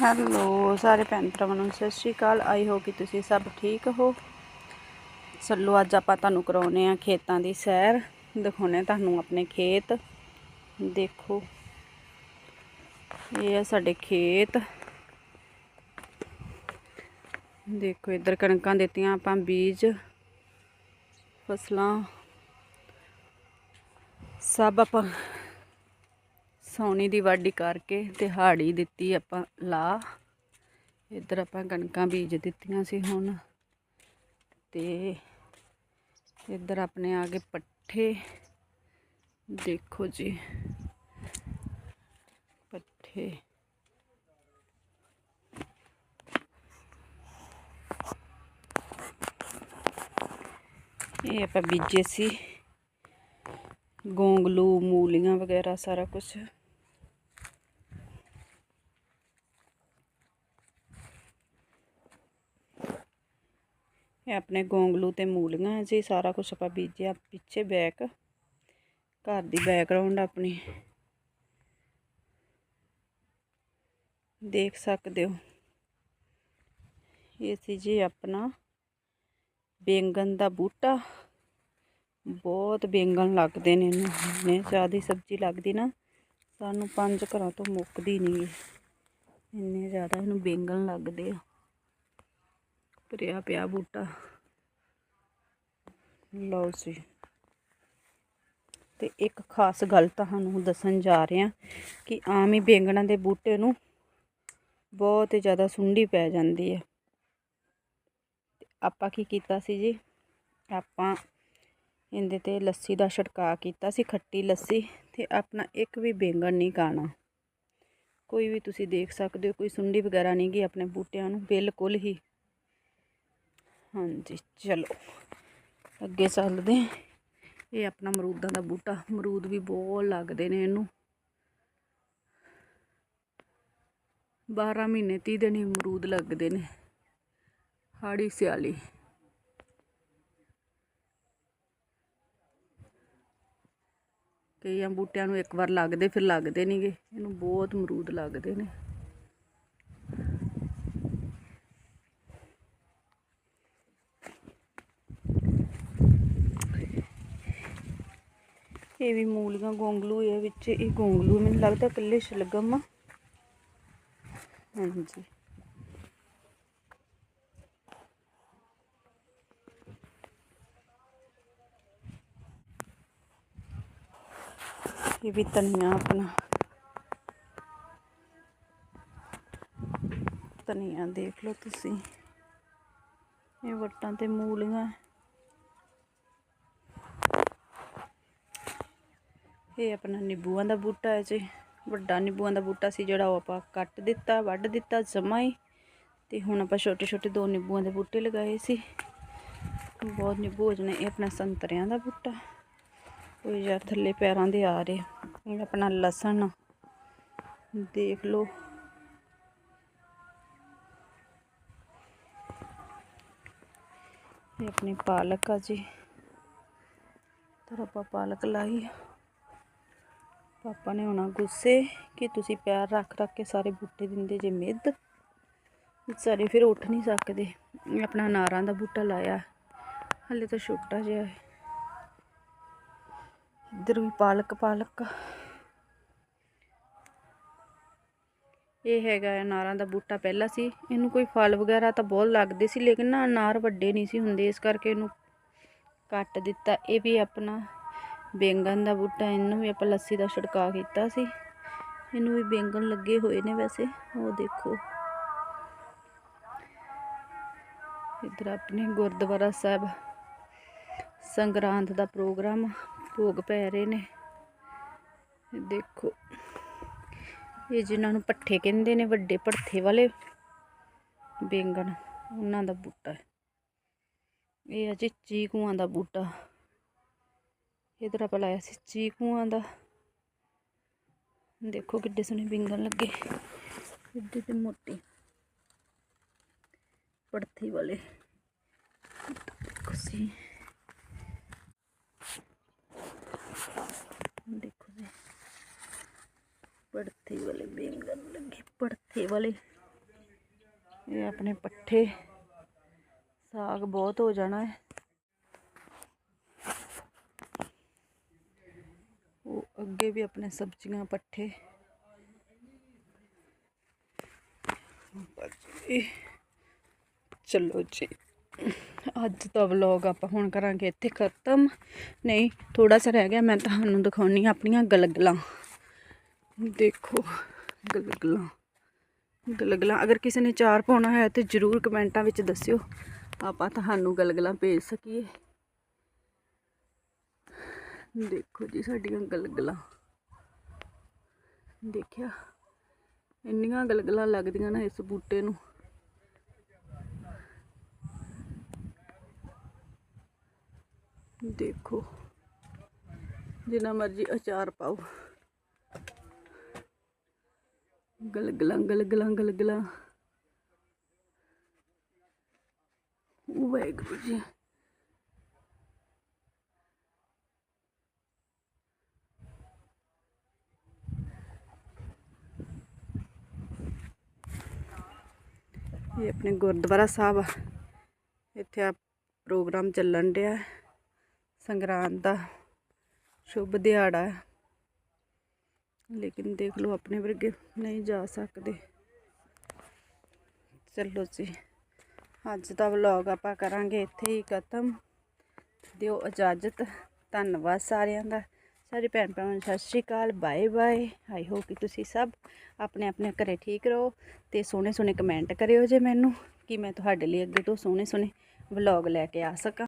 Hello, ਸਾਰੇ ਭੈਣ ਭਰਾਵਾਂ ਨੂੰ ਸਤਿ ਸ਼੍ਰੀ ਅਕਾਲ। ਆਈ ਹੋ ਕਿ ਤੁਸੀਂ ਸਭ ਠੀਕ ਹੋ। ਚੱਲੋ ਅੱਜ ਆਪਾਂ ਤੁਹਾਨੂੰ ਕਰਾਉਨੇ ਆ ਖੇਤਾਂ ਦੀ ਸੈਰ। ਦਿਖਾਉਨੇ ਤੁਹਾਨੂੰ ਆਪਣੇ ਖੇਤ। ਦੇਖੋ, ਇਹ ਆ ਸਾਡੇ ਖੇਤ। ਦੇਖੋ, ਇੱਧਰ ਕਣਕਾਂ ਦਿੱਤੀਆਂ ਆਪਾਂ ਬੀਜ, ਫਸਲਾਂ। ਸਭ ਆਪਾਂ ਸੌਣੀ ਦੀ ਵਾਢੀ ਕਰਕੇ ਤੇ ਹਾੜੀ ਦਿੱਤੀ ਆਪਾਂ ਲਾ ਇੱਧਰ ਆਪਾਂ ਕਣਕਾਂ ਬੀਜ ਦਿੱਤੀਆਂ ਸੀ ਹੁਣ। ਤੇ ਇੱਧਰ ਆਪਣੇ ਆ ਗਏ ਪੱਠੇ। ਦੇਖੋ ਜੀ। ਪੱਠੇ। ਇਹ ਆਪਾਂ ਬੀਜੇ ਸੀ। ਗੋਂਗਲੂ, ਮੂਲੀਆਂ ਵਗੈਰਾ ਸਾਰਾ ਕੁਝ ਇਹ ਆਪਣੇ ਗੋਂਗਲੂ ਤੇ ਮੂਲੀਆਂ ਹੈ ਜੀ, ਸਾਰਾ ਕੁਝ ਆਪਾਂ ਬੀਜਿਆ ਪਿੱਛੇ ਬੈਕ, ਘਰ ਦੀ ਬੈਕਗ੍ਰਾਉਂਡ ਆਪਣੀ। ਦੇਖ ਸਕਦੇ ਹੋ। ਇਹ ਸੀ ਜੀ ਆਪਣਾ ਬੈਂਗਣ ਦਾ ਬੂਟਾ। ਬਹੁਤ ਬੈਂਗਣ ਲੱਗਦੇ ਨੇ ਇਹਨੂੰ। ਨੇ ਜ਼ਿਆਦਾ ਸਬਜ਼ੀ ਲੱਗਦੀ ਨਾ, ਸਾਨੂੰ ਪੰਜ ਘਰਾਂ ਤੋਂ ਮੁੱਕਦੀ ਨਹੀਂ ਇੰਨੇ ਜ਼ਿਆਦਾ ਇਹਨੂੰ ਬੈਂਗਣ ਲੱਗਦੇ ਆ। ਭਰਿਆ ਪਿਆ ਬੂਟਾ। ਲਓ ਜੀ। ਤੇ ਇੱਕ ਖਾਸ ਗੱਲ ਤੁਹਾਨੂੰ ਦੱਸਣ ਜਾ ਰਹੇ ਹਾਂ ਕਿ ਆਮ ਹੀ ਬੈਂਗਣਾਂ ਦੇ ਬੂਟੇ ਨੂੰ ਬਹੁਤ ਜ਼ਿਆਦਾ ਸੁੰਡੀ ਪੈ ਜਾਂਦੀ ਹੈ। ਆਪਾਂ ਕੀ ਕੀਤਾ ਸੀ ਜੀ? ਆਪਾਂ ਇਹਦੇ ਤੇ ਲੱਸੀ ਦਾ ਛਿੜਕਾਅ ਕੀਤਾ ਸੀ, ਖੱਟੀ ਲੱਸੀ ਤੇ ਆਪਣਾ ਇੱਕ ਵੀ ਬੈਂਗਣ ਨਹੀਂ ਕਾਣਾ ਕੋਈ ਵੀ ਤੁਸੀਂ ਦੇਖ ਸਕਦੇ ਹੋ, ਕੋਈ ਸੁੰਡੀ ਵਗੈਰਾ ਨਹੀਂ ਗਈ ਆਪਣੇ ਬੂਟਿਆਂ ਨੂੰ, ਬਿਲਕੁਲ ਹੀ ਹਾਂਜੀ, ਚਲੋ। ਅੱਗੇ ਚੱਲਦੇ ਇਹ ਆਪਣਾ ਮਰੂਦਾਂ ਦਾ ਬੂਟਾ। ਮਰੂਦ ਵੀ ਬਹੁਤ ਲੱਗਦੇ ਨੇ ਇਹਨੂੰ। 12 ਮਹੀਨੇ 30 ਦਿਨ ਹੀ ਅਮਰੂਦ ਲੱਗਦੇ ਨੇ। ਹਾੜੀ ਸਿਆਲੀ। ਕਈਆਂ ਬੂਟਿਆਂ ਨੂੰ ਇੱਕ ਵਾਰ ਲੱਗਦੇ, ਫਿਰ ਲੱਗਦੇ ਨਹੀਂਗੇ ਇਹਨੂੰ ਬਹੁਤ ਮਰੂਦ ਲੱਗਦੇ ਨੇ। ਇਹ ਵੀ ਮੂਲੀਆਂ ਗੋਂਗਲੂ ਇਹ ਵਿੱਚ, ਇਹ ਗੋਂਗਲੂ, ਮੈਨੂੰ ਲੱਗਦਾ ਇਕੱਲੇ ਸ਼ਲਗਮ ਆ। ਹਾਂਜੀ। ਇਹ ਵੀ ਧਨੀਆ ਆਪਣਾ। ਧਨੀਆ ਦੇਖ ਲਓ ਤੁਸੀਂ। ਇਹ ਵੱਟਾਂ ਤੇ ਮੂਲੀਆਂ। ਇਹ ਆਪਣਾ ਨਿੰਬੂਆਂ ਦਾ ਬੂਟਾ ਹੈ ਜੀ। ਵੱਡਾ ਨਿੰਬੂਆਂ ਦਾ ਬੂਟਾ ਸੀ ਜਿਹੜਾ ਉਹ ਆਪਾਂ ਕੱਟ ਦਿੱਤਾ, ਵੱਢ ਦਿੱਤਾ ਜਮਾ ਹੀ। ਤੇ ਹੁਣ ਆਪਾਂ ਛੋਟੇ ਛੋਟੇ ਦੋ ਨਿੰਬੂਆਂ ਦੇ ਬੂਟੇ ਲਗਾਏ ਸੀ। ਬਹੁਤ ਨਿੰਬੂ ਹੋ ਜਣੇ ਇਹ ਆਪਣਾ ਸੰਤਰਿਆਂ ਦਾ ਬੂਟਾ। ਉਹ ਯਾਰ ਥੱਲੇ ਪੈਰਾਂ ਦੇ ਆ ਰਹੇ। ਇਹ ਆਪਣਾ ਲਸਣ। ਦੇਖ ਲਓ। ਇਹ ਆਪਣੀ ਪਾਲਕ ਆ ਜੀ। ਤਰ ਆਪਾਂ ਪਾਲਕ ਲਾਈ। ਪਾਪਾ ਨੇ ਹੋਣਾ ਗੁੱਸੇ ਕਿ ਤੁਸੀਂ ਪੈਰ ਰੱਖ ਰੱਖ ਕੇ ਸਾਰੇ ਬੂਟੇ ਦਿੰਦੇ ਜੇ ਮਿੱਧ। ਸਾਰੇ ਫਿਰ ਉੱਠ ਨਹੀਂ ਸਕਦੇ। ਆਪਣਾ ਨਾਰਾਂ ਦਾ ਬੂਟਾ ਲਾਇਆ। ਹਲੇ ਤਾਂ ਛੋਟਾ ਜਿਹਾ ਹੈ। ਇੱਧਰ ਵੀ ਪਾਲਕ ਪਾਲਕ। ਇਹ ਹੈਗਾ ਅਨਾਰਾਂ ਦਾ ਬੂਟਾ ਪਹਿਲਾਂ ਸੀ। ਇਹਨੂੰ ਕੋਈ ਫਲ ਵਗੈਰਾ ਤਾਂ ਬਹੁਤ ਲੱਗਦੇ ਸੀ, ਲੇਕਿਨ ਨਾ ਅਨਾਰ ਵੱਡੇ ਨਹੀਂ ਸੀ ਹੁੰਦੇ। ਇਸ ਕਰਕੇ ਇਹਨੂੰ ਕੱਟ ਦਿੱਤਾ। ਇਹ ਵੀ ਆਪਣਾ ਬੈਂਗਣ ਦਾ ਬੂਟਾ, ਇਹਨੂੰ ਵੀ ਆਪਾਂ ਲੱਸੀ ਦਾ ਛਿੜਕਾਅ ਕੀਤਾ ਸੀ। ਇਹਨੂੰ ਵੀ ਬੈਂਗਣ ਲੱਗੇ ਹੋਏ ਨੇ ਵੈਸੇ, ਉਹ ਦੇਖੋ। ਇਧਰ ਆਪਣੇ ਗੁਰਦੁਆਰਾ ਸਾਹਿਬ ਸੰਗਰਾਂਦ ਦਾ ਪ੍ਰੋਗਰਾਮ, ਭੋਗ ਪੈ ਰਹੇ ਨੇ। ਦੇਖੋ, ਇਹ ਜਿਨ੍ਹਾਂ ਨੂੰ ਪੱਠੇ ਕਹਿੰਦੇ ਨੇ, ਵੱਡੇ ਪੜਥੇ ਵਾਲੇ ਬੇਂਗਣ, ਉਹਨਾਂ ਦਾ ਬੂਟਾ। ਹੈ ਇਹ ਅਜੇ ਚੀਕੂਆਂ ਦਾ ਬੂਟਾ। ਇਧਰ ਆਪਾਂ ਲਾਇਆ ਸੀ ਚੀਕੂਆਂ ਦਾ ਦੇਖੋ ਕਿੱਡੇ ਸੋਹਣੇ ਬੈਂਗਣ ਲੱਗੇ। ਕਿੱਡੇ ਤੇ ਮੋਟੇ। ਪੜਥੀ ਵਾਲੇ। ਦੇਖੋ ਦੇਖੋ ਜੀ। ਪੜਥੇ ਵਾਲੇ ਬੈਂਗਣ ਲੱਗੇ ਪੜਥੇ ਵਾਲੇ। ਇਹ ਆਪਣੇ ਪੱਠੇ। ਸਾਗ ਬਹੁਤ ਹੋ ਜਾਣਾ ਹੈ ਉਹ ਅੱਗੇ ਵੀ ਆਪਣੇ ਸਬਜ਼ੀਆਂ ਪੱਠੇ। ਚਲੋ ਜੀ। ਅੱਜ ਦਾ ਵਲੌਗ ਆਪਾਂ ਹੁਣ ਕਰਾਂਗੇ ਇੱਥੇ ਖਤਮ। ਨਹੀਂ ਥੋੜਾ ਜਿਹਾ ਰਹਿ ਗਿਆ, ਮੈਂ ਤੁਹਾਨੂੰ ਦਿਖਾਉਣੀ ਆਪਣੀਆਂ ਗਲਗਲਾਂ। ਦੇਖੋ, ਗਲਗਲਾਂ। ਗਲਗਲਾਂ, ਅਗਰ ਕਿਸੇ ਨੇ ਚਾਰ ਪਾਉਣਾ ਹੈ ਤੇ ਜਰੂਰ ਕਮੈਂਟਾਂ ਵਿੱਚ ਦੱਸਿਓ। ਆਪਾਂ ਤੁਹਾਨੂੰ ਗਲਗਲਾਂ ਭੇਜ ਸਕੀਏ। ਦੇਖੋ ਜੀ ਸਾਡੀਆਂ ਗਲਗਲਾਂ। ਦੇਖਿਆ? ਇੰਨੀਆਂ ਗਲਗਲਾਂ ਲੱਗਦੀਆਂ ਨਾ ਇਸ ਬੂਟੇ ਨੂੰ। ਦੇਖੋ, ਜਿੰਨਾ ਮਰਜ਼ੀ ਅਚਾਰ ਪਾਓ। ਗਲਗਲਾਂ ਗਲਗਲਾਂ ਗਲਗਲਾਂ। ਵਾਹਿਗੁਰੂ ਜੀ। ਇਹ ਆਪਣੇ ਗੁਰਦੁਆਰਾ ਸਾਹਿਬ ਆ। ਇੱਥੇ ਆ ਪ੍ਰੋਗਰਾਮ ਚੱਲਣ ਡਿਆ। ਸੰਗਰਾਂਦ ਦਾ ਸ਼ੁਭ ਦਿਹਾੜਾ। ਲੇਕਿਨ ਦੇਖ ਲਓ ਆਪਣੇ ਵਰਗੇ ਨਹੀਂ ਜਾ ਸਕਦੇ। ਚਲੋ ਜੀ, ਅੱਜ ਦਾ ਵਲੌਗ ਆਪਾਂ ਕਰਾਂਗੇ ਇੱਥੇ ਹੀ ਖਤਮ। ਦਿਓ ਇਜਾਜ਼ਤ। ਧੰਨਵਾਦ ਸਾਰਿਆਂ ਦਾ। ਸਾਰੇ ਭੈਣ ਭਰਾਵਾਂ ਨੂੰ Sat Sri Akal, bye bye. I hope ਕਿ ਤੁਸੀਂ ਸਭ ਆਪਣੇ ਆਪਣੇ ਘਰੇ ਠੀਕ ਰਹੋ ਤੇ ਸੋਹਣੇ ਸੋਹਣੇ ਕਮੈਂਟ ਕਰਿਓ ਜੇ ਮੈਨੂੰ ਕਿ ਮੈਂ ਤੁਹਾਡੇ ਲਈ ਅੱਗੇ ਤੋਂ ਸੋਹਣੇ ਸੋਹਣੇ ਵਲੌਗ ਲੈ ਕੇ ਆ ਸਕਾਂ।